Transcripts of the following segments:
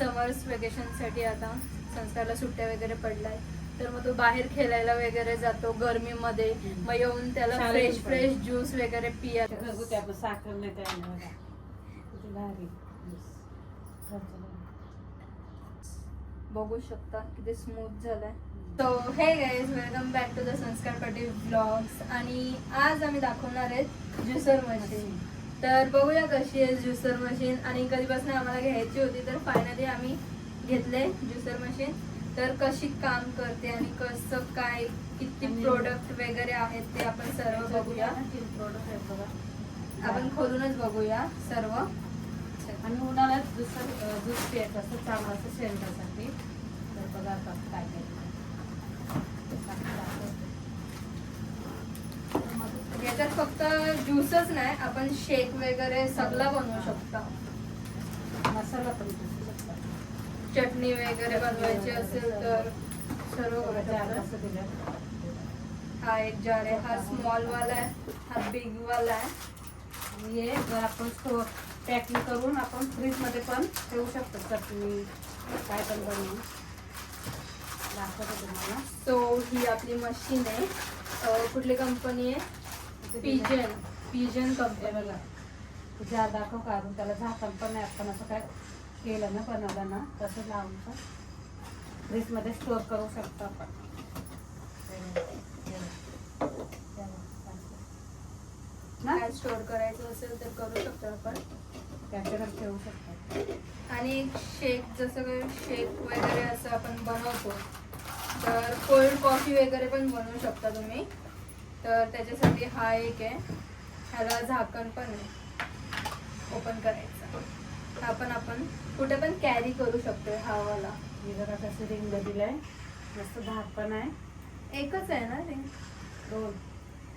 Summers वेकेशनसाठी आता संस्कारला सुट्ट्या वगैरे पडलाय. तर मग तो बाहेर खेळायला वगैरे जातो गरमीमध्ये. मग येऊन त्याला फ्रेश. फ्रेश ज्यूस वगैरे पिया. साखर नाही बघा. शकता किती स्मूथ झालाय. सो हे guys welcome back to the Sanskar Patil vlogs आणि आज आम्ही दाखवणार आहेत ज्युसर मशीन तर बघूया कशी आहे ज्युसर मशीन. आणि कधीपासून आम्हाला घ्यायची होती तर फायनली आम्ही घेतले ज्युसर मशीन. तर कशी काम करते आणि कसं काय किती प्रोडक्ट वगैरे आहेत ते आपण सर्व बघूया. आपण खोलूनच बघूया सर्व. आणि उन्हाळ्यात दुसरं दूध प्यायचं असतं चांगलं असतं शरीरासाठी. तर बघा काय काय याच्यात फक्त ज्यूसच नाही आपण शेक वगैरे सगळं बनवू शकतो. मसाला पण. चटणी वगैरे बनवायची असेल तर सर्व. हा एक जार आहे. हा स्मॉल वाला आहे. हा बिग वाला आहे. हे जर आपण स्टोर पॅकिंग करून आपण फ्रीजमध्ये पण ठेवू शकतो. चटणी काय पण बनवून. दाखवतो तुम्हाला. सो ही आपली मशीन आहे. कुठली कंपनी आहे? पिजन पिजन कंपनी बघा. जार दाखव काढून. त्याला झाकण पण नाही आपण असं काय केलं ना बनवलं ना तसं लावून फ्रीजमध्ये स्टोर करू शकतो आपण. स्टोर करायचं असेल तर करू शकतो आपण. त्याच्यावर ठेवू शकतो. आणि शेक जसं काही शेक वगैरे असं आपण बनवतो. तर कोल्ड कॉफी वगैरे पण बनवू शकता तुम्ही. तर त्याच्यासाठी हा एक आहे. ह्याला झाकण पण आहे. ओपन करायचं. हा पण आपण कुठे पण कॅरी करू शकतो हा वाला. मी जरा कसं रिंग दिलंय मस्त धाक पण आहे. एकच आहे ना ते दोन.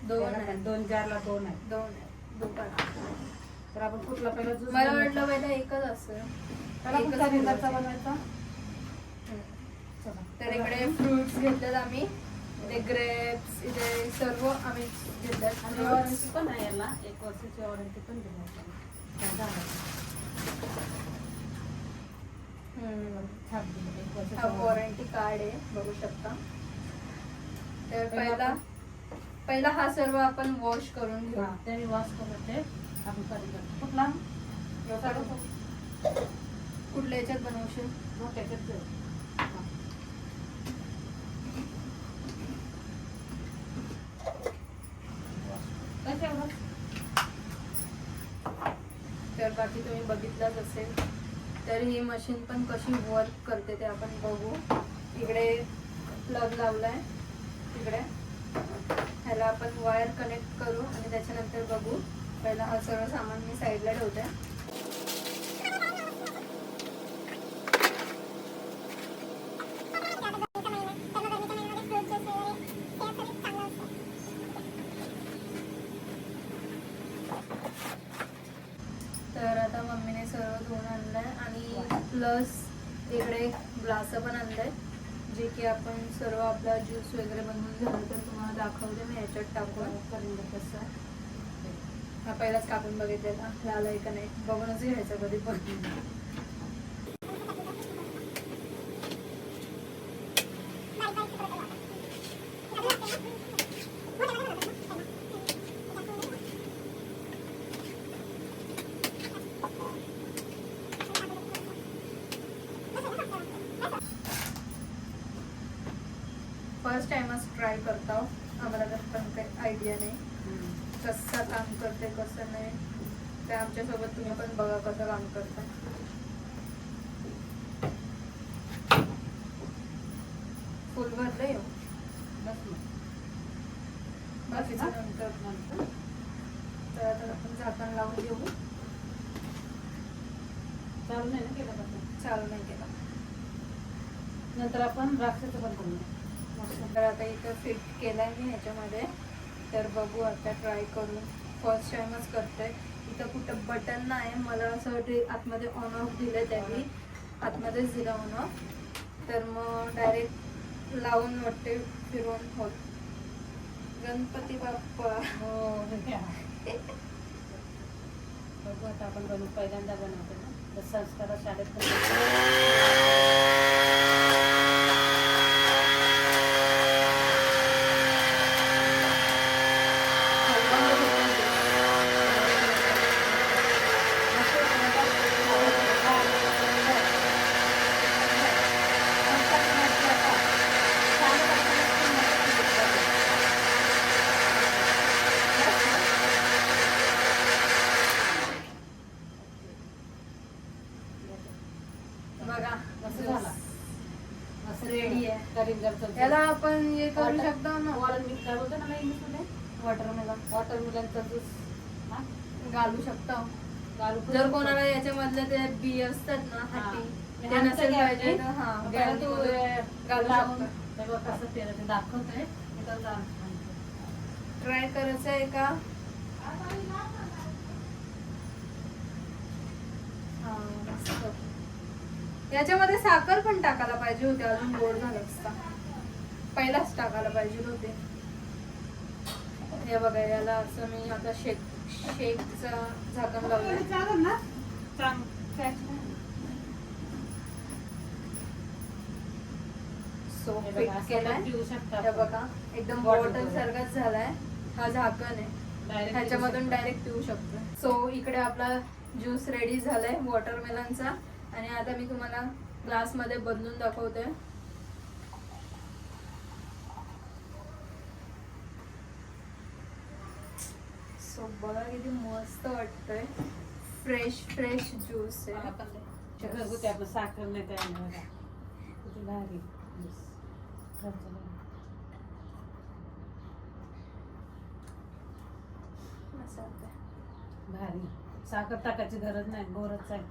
दोन आहे. दोन जारला दोन आहे. दोन आहे. दुकान तर आपण कुठला पहिला मला वाटलं पहिला एकच असं त्याला एकच कुठला रिंगाचा बनवायचं. तर इकडे फ्रुट्स घेतलेत आम्ही. इथे ग्रेप्स इथे सर्व आम्ही घेतल्यात आणि. वॉरंटी पण आहे याला एक वर्षाची वॉरंटी पण दिली हा वॉरंटी कार्ड आहे बघू शकता तर पहिला पहिला हा सर्व आपण वॉश करून घेऊ त्याने वॉश करून ते आपण घेऊ. कुठला कुठल्या याच्यात बनवशील मोठ्या करतो हा. कसं एवढं? बाकी तुम्ही बघितलंच असेल तर ही मशीन पण कशी वर्क करते ते आपण बघू. इकडे प्लग लावलाय. तिकडे ह्याला आपण वायर कनेक्ट करू आणि त्याच्यानंतर बघू. पहिला हा सर्व सामान मी साईडला ठेवते तर आता मम्मीने सर्व धुवून आणलंय आणि प्लस इकडे ग्लास पण आणलंय जे की आपण सर्व आपला ज्यूस वगैरे बनवून झालं तर तुम्हाला दाखवते मी याच्यात टाकून. करून कसं. हा पहिलाच कापून बघितलेला. लाल का नाही? बघूनच घ्यायचं कधी पण. फर्स्ट टाइमच ट्राय करता आम्हाला तर पण काही आयडिया नाही. कसं काम करते कसं नाही ते आमच्यासोबत तुम्ही पण बघा कसं काम करता फुल भरलं येऊ बस. बाकीचं? नंतर नंतर. तर आता आपण झाकण लावून घेऊ चालू नाही ना केलं चालू नाही केला नंतर आपण द्राक्षाचं पण करू. तर आता इथं फिट केलाय मी ह्याच्यामध्ये. तर बघू आता ट्राय करून फर्स्ट टाइमच करते इथं कुठं बटन नाही. मला असं वाटते आतमध्ये ऑन ऑफ दिलं त्यांनी. आतमध्येच दिलं ऑन ऑफ तर मग डायरेक्ट लावून वाटते फिरून होत. गणपती बाप्पा. हो बघू आता आपण बनवू. पहिल्यांदा बनवतो ना. तर संस्कार शाळेत पण बघा असं झाला असं Ready आहे. करिंगरचं याला आपण हे करू शकतो ना वॉटरमेलन वॉटर मिलनचा ज्यूस घालू शकतो जर शकतो. कोणाला याच्यामधले ते बी असतात ना हा. ते नसेल. पाहिजे हा दाखवतोय त्याला दाखवते. ट्राय करायचं आहे का हा. याच्यामध्ये साखर पण टाकायला पाहिजे होते अजून गोड झालं असता पहिलाच टाकायला पाहिजे होते. हे बघा याला असं मी आता शेक शेकचं झाकण लावलंय. चालेल ना? चांग सो बघा, पिऊ शकता हे एकदम बॉटल. सारखाच झालाय. हा झाकण आहे. ह्याच्यामधून. डायरेक्ट पिऊ शकतो सो इकडे आपला ज्यूस रेडी झालाय वॉटरमेलनचा आणि आता मी तुम्हाला ग्लासमध्ये बदलून दाखवते सो बघा किती मस्त वाटतंय. फ्रेश फ्रेश ज्यूस आहे. आपण ते घरगुती आपलं साखर नाही काय नाही किती भारी. ज्यूस. भारी. साखर टाकायची गरज नाही. गोरच आहे.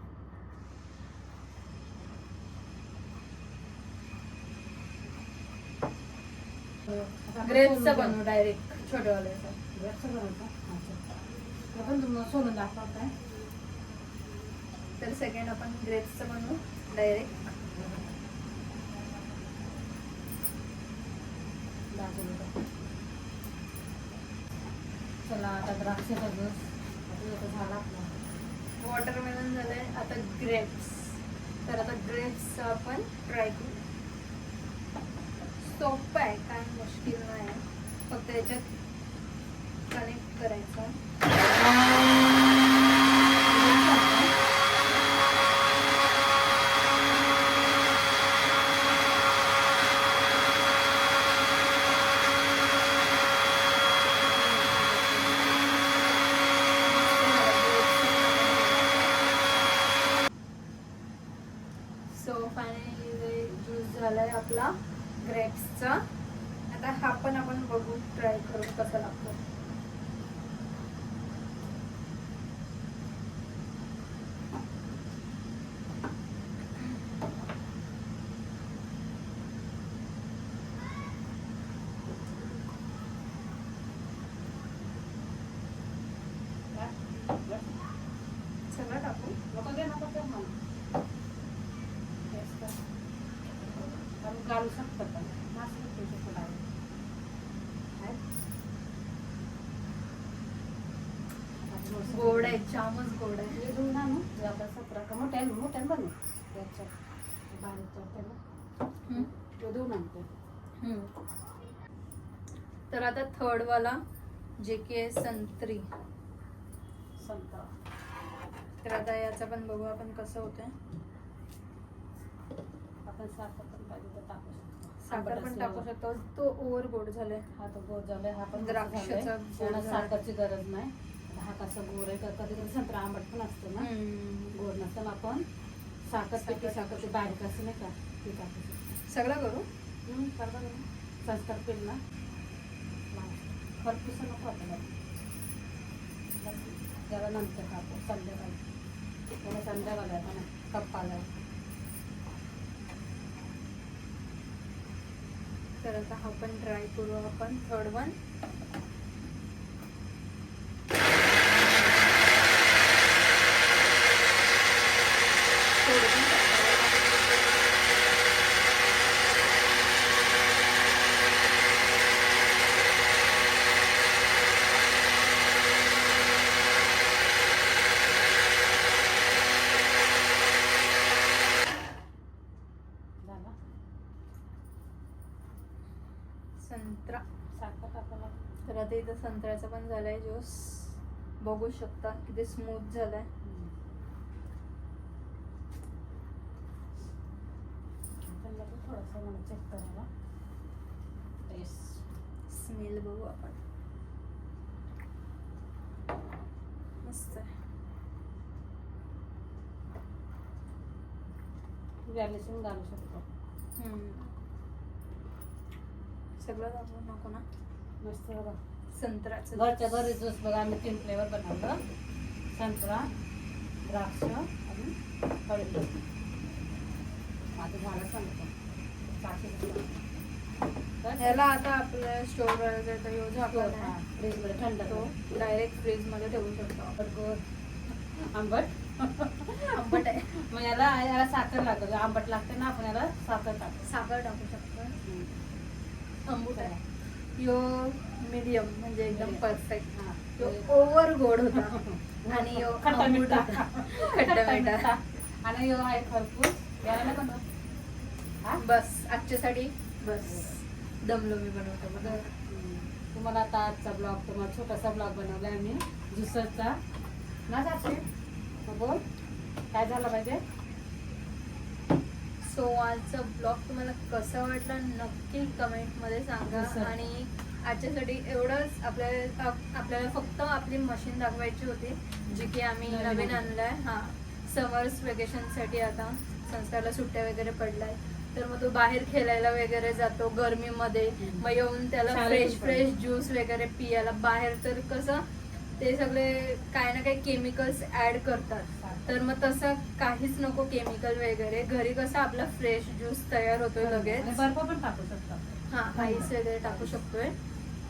ग्रेप्सचा बनवू डायरेक्ट छोट्यावाल्याचा ग्रेप्सचं बनवतो. आपण तुम्हाला सोडून दाखवताय. तर सेकंड आपण ग्रेप्सचं बनवू डायरेक्ट चला आता द्राक्षाचा झाला वॉटरमेलन झालंय आता ग्रेप्स तर आता ग्रेप्स आपण ट्राय करू. सोपं आहे काय मुश्किल नाही. आहे. फक्त याच्यात करायचं. सो फायनली ज्यूस झालाय आपला ग्रेप्सचा आता हा पण आपण बघू ट्राय करू कसा लागतो सगळं टाकू नको दे नको दे मला तेच तर. आम्ही घालू शकतो पण नाचू शकतो शकतो direct. काय? आता मस्त गोड आहे जामच गोड आहे हे दोन आणू आपण सतरा का मोठ्या मोठ्यानं बनवू याच्या बारीक हम्म. तो दोन आणते. तर आता थर्ड वाला जे की आहे संत्री संत्रा तर आता याचा पण बघू आपण कसं होतंय. आपण साखर पण पाहिजे तर टाकू शकतो. साखर पण टाकू. शकतो. तो ओव्हर गोड झालाय. हा तो गोड झालाय. हा पण द्राक्षाचा. साखरची गरज नाही. हा कसा गोड आहे कधी कधी संत्रा आंबट पण असतं ना. गोड नसताना आपण साखर पिठी साखर. साखरची बारीक असते नाही का ती टाकू शकतो. सगळं करू? ना संस्कार पेल ना. भरपूर नको आपल्याला. त्याला नंतर खातो संध्याकाळी. त्याला संध्याकाळी आता कप आला तर आता हा पण ट्राय करू आपण. थर्ड वन झाला संत्रा साखर टाकायला तर आता संत्र्याचा पण झालाय ज्यूस बघू शकता किती स्मूथ झालाय. थोडंसं चेक करायला. स्मेल बघू आपण. मस्त गार्निशिंग घालू शकतो. सगळं दाखवू नको ना. मस्त बघा. संत्र्याचं घरच्या घरी ज्यूस बघा आम्ही तीन फ्लेवर बनवलं. संत्रा द्राक्ष आणि हळद. माझं झाडं सांगतो ह्याला आता आपल्याला स्टोर करायचं झाकण आहे. फ्रीजमध्ये थंड तो डायरेक्ट फ्रीजमध्ये ठेवू शकतो आंबट? आंबट आहे. मग याला याला साखर लागतं. आंबट लागते ना आपण याला साखर टाकतो. साखर टाकू शकतो. आंबूट आहे. यो मीडियम म्हणजे एकदम. परफेक्ट हा. तो ओव्हर गोड होता. आणि यो खट्टा मिठा. होता. खट्टा मिठा. आणि यो आहे याला हा? बस. आजच्यासाठी बस. दमलो मी बनवतो बघा. तुम्हाला आता आजचा ब्लॉग तुम्हाला छोटासा ब्लॉग बनवला आम्ही. ज्युसरचा ना जाते बोल. काय झालं पाहिजे? सो आजचा ब्लॉग तुम्हाला कसा वाटला नक्की कमेंटमध्ये सांगा. आणि आजच्यासाठी एवढंच आपल्याला आप- आपल्याला फक्त आपली मशीन दाखवायची होती जी की आम्ही नवीन. आणलाय हा समर्स वेकेशनसाठी आता संस्कारला सुट्ट्या वगैरे पडलाय तर मग तो बाहेर खेळायला वगैरे जातो गरमीमध्ये. मग येऊन त्याला फ्रेश. फ्रेश ज्यूस वगैरे पियाला बाहेर तर कसं ते सगळे काही ना काही केमिकल्स ऍड करतात. तर मग तसं काहीच नको केमिकल वगैरे. घरी कसं आपला फ्रेश ज्यूस तयार होतोय लगेच. बर्फ पण टाकू शकतो. हा आईस वगैरे टाकू शकतोय.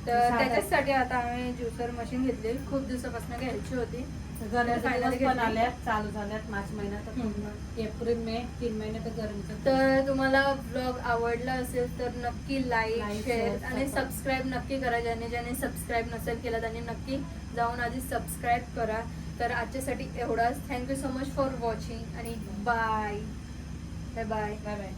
तर. त्याच्यासाठी आता आम्ही ज्युसर मशीन घेतली. खूप दिवसापासून घ्यायची होती. चालू झाल्यात मार्च महिन्यात. एप्रिल मे तीन महिने तर गरमीचं तर तुम्हाला ब्लॉग आवडला असेल तर नक्की लाईक शेअर आणि सबस्क्राईब नक्की करा. ज्याने ज्याने सबस्क्राईब नसेल केला त्याने नक्की जाऊन आधी सबस्क्राईब करा. तर आजच्यासाठी एवढाच. Thank you so much for watching आणि bye bye bye bye bye